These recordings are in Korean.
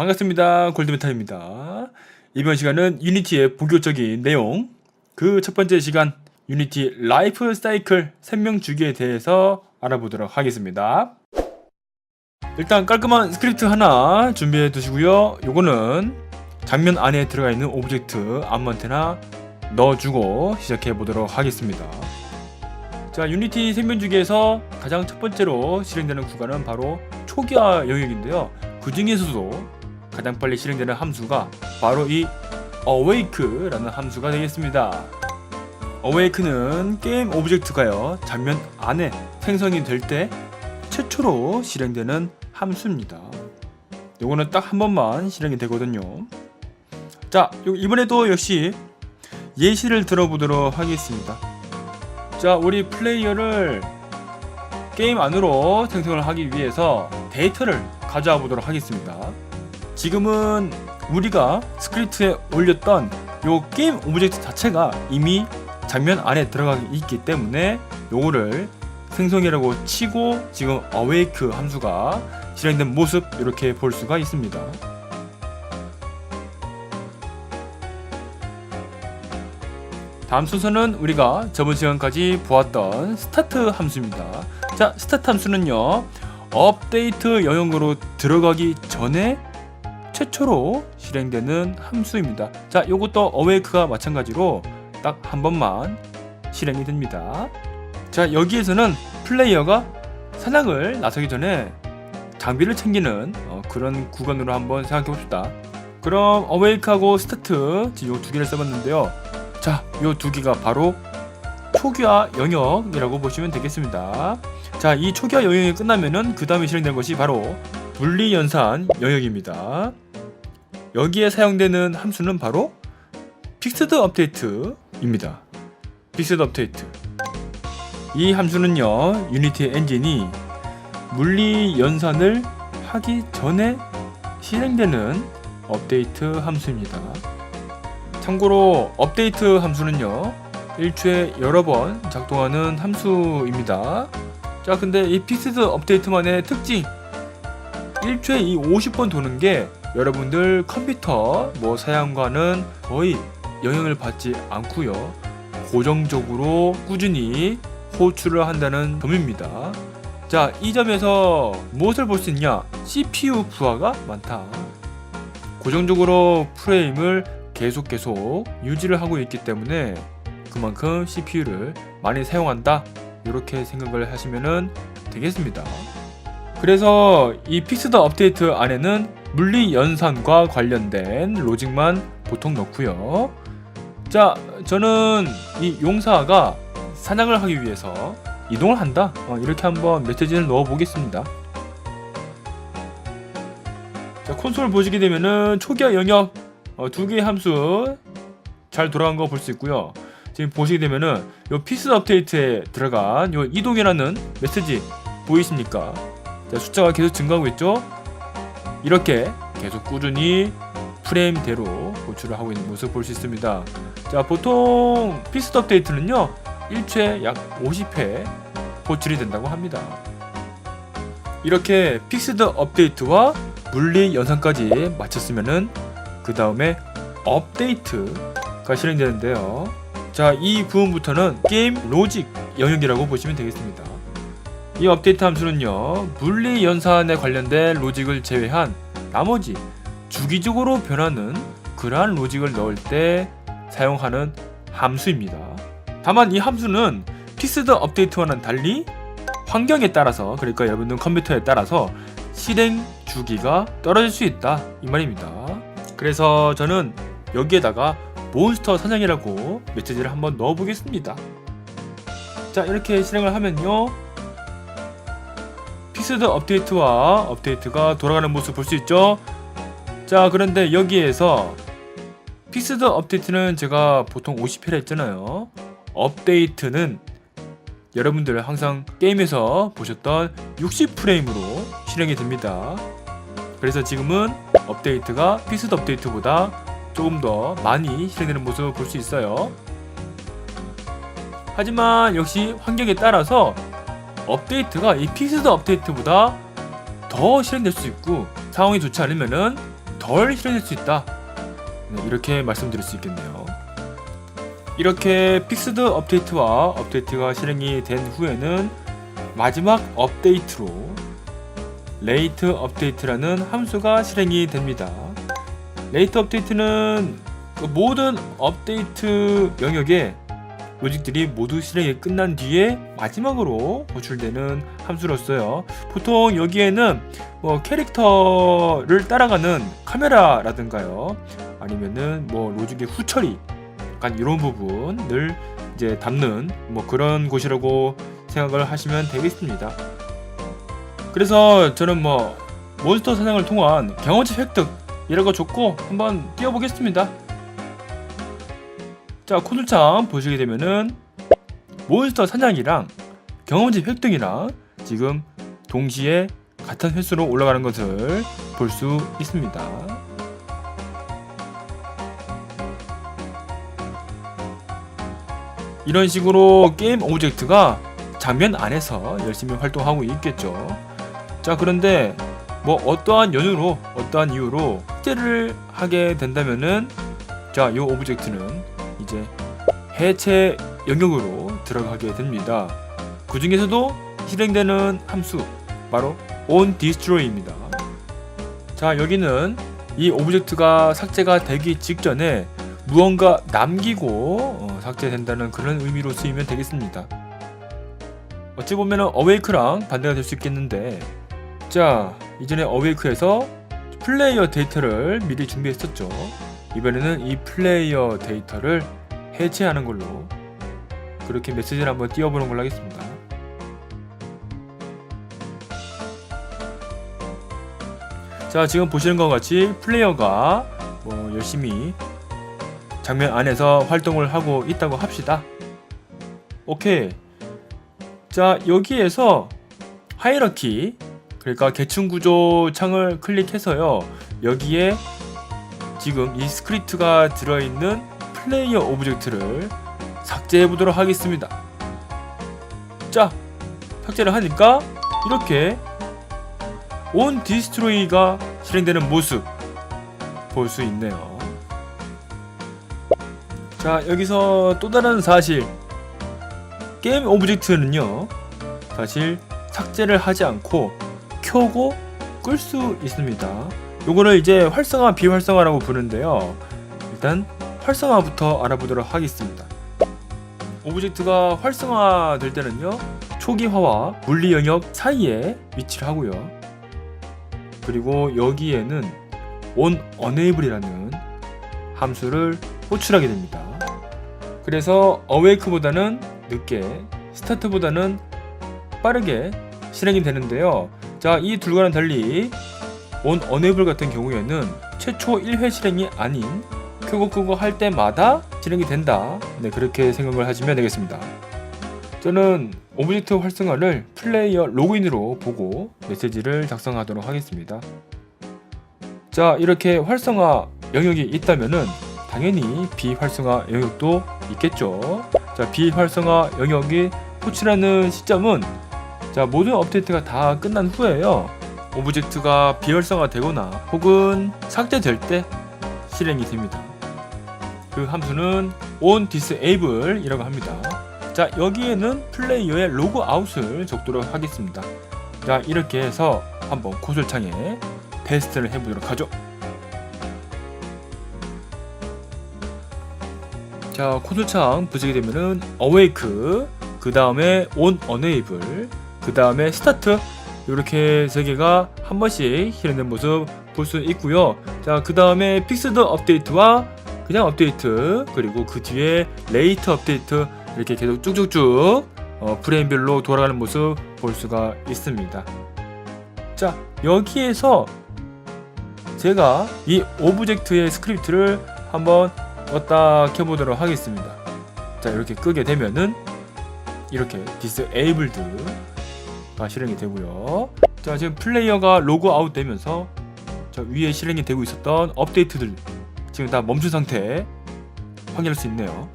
반갑습니다. 골드메탈입니다. 이번 시간은 유니티의 본격적인 내용, 그 첫 번째 시간 유니티 라이프 사이클 생명 주기에 대해서 알아보도록 하겠습니다. 일단 깔끔한 스크립트 하나 준비해 두시고요. 요거는 장면 안에 들어가 있는 오브젝트 아무한테나 넣어주고 시작해 보도록 하겠습니다. 자, 유니티 생명주기에서 가장 첫 번째로 실행되는 구간은 바로 초기화 영역인데요. 그 중에서도 가장 빨리 실행되는 함수가 바로 이 awake라는 함수가 되겠습니다. awake는 게임 오브젝트가요 장면 안에 생성이 될 때 최초로 실행되는 함수입니다. 요거는 딱 한 번만 실행이 되거든요. 자, 요- 이번에도 역시 예시를 들어보도록 하겠습니다. 자, 우리 플레이어를 게임 안으로 생성을 하기 위해서 데이터를 가져와 보도록 하겠습니다. 지금은 우리가 스크립트에 올렸던 요 게임 오브젝트 자체가 이미 장면 안에 들어가 있기 때문에 요거를 생성이라고 치고 지금 awake 함수가 실행된 모습 이렇게 볼 수가 있습니다. 다음 순서는 우리가 저번 시간까지 보았던 스타트 함수입니다. 자, 스타트 함수는요. 업데이트 영역으로 들어가기 전에 최초로 실행되는 함수입니다. 자, 요것도 awake가 마찬가지로 딱 한 번만 실행이 됩니다. 자, 여기에서는 플레이어가 사냥을 나서기 전에 장비를 챙기는 어, 그런 구간으로 한번 생각해 봅시다. 그럼 awake하고 스타트 요두 개를 써봤는데요. 자, 요 두 개가 바로 초기화 영역이라고 보시면 되겠습니다. 자, 이 초기화 영역이 끝나면은 그 다음에 실행된 것이 바로 분리 연산 영역입니다. 여기에 사용되는 함수는 바로 픽스드 업데이트입니다. 픽스드 업데이트. 이 함수는요, 유니티 엔진이 물리 연산을 하기 전에 실행되는 업데이트 함수입니다. 참고로 업데이트 함수는요, 일주에 여러 번 작동하는 함수입니다. 자, 근데 이 픽스드 업데이트만의 특징, 일주에 이 50번 도는 게 여러분들 컴퓨터 뭐 사양과는 거의 영향을 받지 않고요. 고정적으로 꾸준히 호출을 한다는 점입니다. 자, 이 점에서 무엇을 볼 수 있냐? CPU 부하가 많다. 고정적으로 프레임을 계속 계속 유지를 하고 있기 때문에 그만큼 CPU를 많이 사용한다. 이렇게 생각을 하시면 되겠습니다. 그래서 이 픽스드 업데이트 안에는 물리 연산과 관련된 로직만 보통 넣고요. 자, 저는 이 용사가 사냥을 하기 위해서 이동을 한다. 어, 이렇게 한번 메시지를 넣어 보겠습니다. 자, 콘솔 보시게 되면은 초기화 영역 어, 두 개의 함수 잘 돌아간 거 볼 수 있고요. 지금 보시게 되면은 요 피스 업데이트에 들어간 요 이동이라는 메시지 보이십니까? 자, 숫자가 계속 증가하고 있죠? 이렇게 계속 꾸준히 프레임대로 호출을 하고 있는 모습 볼 수 있습니다. 자, 보통 피스 업데이트는요, 일주에 약 50회 호출이 된다고 합니다. 이렇게 픽스드 업데이트와 물리 연산까지 마쳤으면은 그 다음에 업데이트가 실행되는데요. 자, 이 부분부터는 게임 로직 영역이라고 보시면 되겠습니다. 이 업데이트 함수는요, 물리 연산에 관련된 로직을 제외한 나머지 주기적으로 변하는 그러한 로직을 넣을 때 사용하는 함수입니다. 다만 이 함수는 픽스드 업데이트와는 달리 환경에 따라서 그러니까 여러분들 컴퓨터에 따라서 실행 주기가 떨어질 수 있다 이 말입니다. 그래서 저는 여기에다가 몬스터 사냥이라고 메시지를 한번 넣어 보겠습니다. 자 이렇게 실행을 하면요 픽스드 업데이트와 업데이트가 돌아가는 모습 볼 수 있죠. 자 그런데 여기에서 픽스드 업데이트는 제가 보통 50회를 했잖아요. 업데이트는 여러분들 항상 게임에서 보셨던 60프레임으로 실행이 됩니다. 그래서 지금은 업데이트가 픽스드 업데이트보다 조금 더 많이 실행되는 모습을 볼 수 있어요. 하지만 역시 환경에 따라서 업데이트가 이 픽스드 업데이트보다 더 실행될 수 있고 상황이 좋지 않으면은 덜 실행될 수 있다. 네, 이렇게 말씀드릴 수 있겠네요. 이렇게 픽스드 업데이트와 업데이트가 실행이 된 후에는 마지막 업데이트로 레이트 업데이트라는 함수가 실행이 됩니다. 레이트 업데이트는 그 모든 업데이트 영역에 로직들이 모두 실행이 끝난 뒤에 마지막으로 호출되는 함수로서요. 보통 여기에는 뭐 캐릭터를 따라가는 카메라라든가요. 아니면은 뭐 로직의 후처리 약간 이런 부분을 이제 담는 뭐 그런 곳이라고 생각을 하시면 되겠습니다. 그래서 저는 뭐 몬스터 사냥을 통한 경험치 획득 이런 거 좋고 한번 띄워보겠습니다. 자 코술창 보시게 되면은 몬스터 사냥이랑 경험치 획득이랑 지금 동시에 같은 횟수로 올라가는 것을 볼 수 있습니다. 이런 식으로 게임 오브젝트가 장면 안에서 열심히 활동하고 있겠죠. 자 그런데 뭐 어떠한 연유로 어떠한 이유로 삭제를 하게 된다면은 자 이 오브젝트는 이제 해체 영역으로 들어가게 됩니다. 그 중에서도 실행되는 함수 바로 on destroy입니다. 자 여기는 이 오브젝트가 삭제가 되기 직전에 무언가 남기고 어, 삭제된다는 그런 의미로 쓰이면 되겠습니다. 어찌 보면 어웨이크랑 반대가 될 수 있겠는데 자 이전에 어웨이크에서 플레이어 데이터를 미리 준비했었죠. 이번에는 이 플레이어 데이터를 해체하는 걸로 그렇게 메시지를 한번 띄워보는 걸로 하겠습니다. 자 지금 보시는 것 같이 플레이어가 뭐 열심히 장면 안에서 활동을 하고 있다고 합시다. 오케이. 자 여기에서 하이러키 그러니까 계층 구조 창을 클릭해서요 여기에 지금 이 스크립트가 들어있는 플레이어 오브젝트를 삭제해 보도록 하겠습니다. 자 삭제를 하니까 이렇게 온 디스트로이가 실행되는 모습 볼 수 있네요. 자 여기서 또 다른 사실 게임 오브젝트는요 사실 삭제를 하지 않고 켜고 끌 수 있습니다 요거를 이제 활성화 비활성화라고 부르는데요 일단 활성화부터 알아보도록 하겠습니다. 오브젝트가 활성화 될 때는요 초기화와 물리 영역 사이에 위치를 하고요. 그리고 여기에는 on enable이라는 함수를 호출하게 됩니다. 그래서 awake보다는 늦게 스타트보다는 빠르게 실행이 되는데요. 자, 이 둘과는 달리 on enable 같은 경우에는 최초 1회 실행이 아닌 켜고 끄고 할 때마다 실행이 된다. 네, 그렇게 생각을 하시면 되겠습니다. 저는 오브젝트 활성화를 플레이어 로그인으로 보고 메시지를 작성하도록 하겠습니다. 자, 이렇게 활성화 영역이 있다면은 당연히 비활성화 영역도 있겠죠. 자, 비활성화 영역이 호출하는 시점은 자, 모든 업데이트가 다 끝난 후에요. 오브젝트가 비활성화되거나 혹은 삭제될 때 실행이 됩니다. 그 함수는 on disable 이라고 합니다. 자, 여기에는 플레이어의 로그 아웃을 적도록 하겠습니다. 자, 이렇게 해서 한번 코술창에 테스트를 해보도록 하죠. 자 코술창 보시게 되면은 awake 그 다음에 on enable 그 다음에 start 이렇게 세 개가 한 번씩 실행된 모습 볼 수 있고요 자 그 다음에 픽스드 업데이트와 그냥 업데이트 그리고 그 뒤에 레이트 업데이트 이렇게 계속 쭉쭉쭉 어, 프레임별로 돌아가는 모습 볼 수가 있습니다 자 여기에서 제가 이 오브젝트의 스크립트를 한번 껐다 켜보도록 하겠습니다. 자 이렇게 끄게 되면은 이렇게 disabled가 실행이 되고요. 자 지금 플레이어가 로그 아웃 되면서 저 위에 실행이 되고 있었던 업데이트들 지금 다 멈춘 상태 확인할 수 있네요.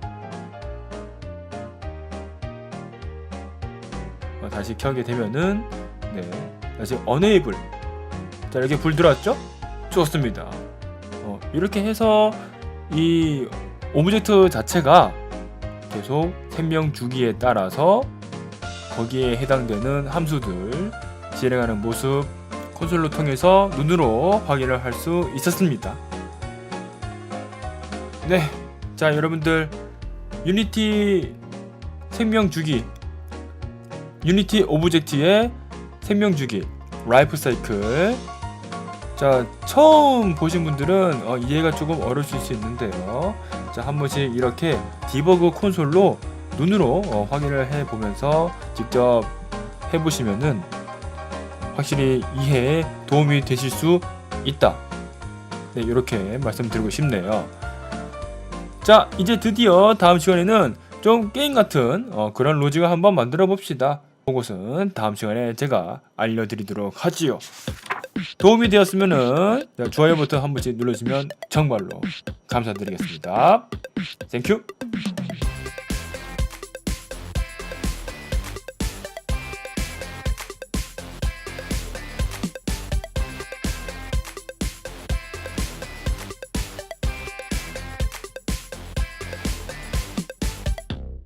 어, 다시 켜게 되면은 네 다시 enable 자 이렇게 불 들어왔죠? 좋습니다. 이렇게 해서 이 오브젝트 자체가 계속 생명 주기에 따라서 거기에 해당되는 함수들 실행하는 모습 콘솔로 통해서 눈으로 확인을 할 수 있었습니다. 네, 자 여러분들. 유니티 생명 주기. 유니티 오브젝트의 생명 주기. 라이프 사이클. 자 처음 보신 분들은 어, 이해가 조금 어려우실 수 있는데요. 자한 번씩 이렇게 디버그 콘솔로 눈으로 어, 확인을 해 보면서 직접 해보시면은 확실히 이해에 도움이 되실 수 있다. 네 이렇게 말씀드리고 싶네요 자 이제 드디어 다음 시간에는 좀 게임 같은 어, 그런 로직을 한번 만들어 봅시다. 그것은 다음 시간에 제가 알려드리도록 하지요. 도움이 되었으면은 좋아요 버튼 한 번씩 눌러주면 정말로 감사드리겠습니다. 땡큐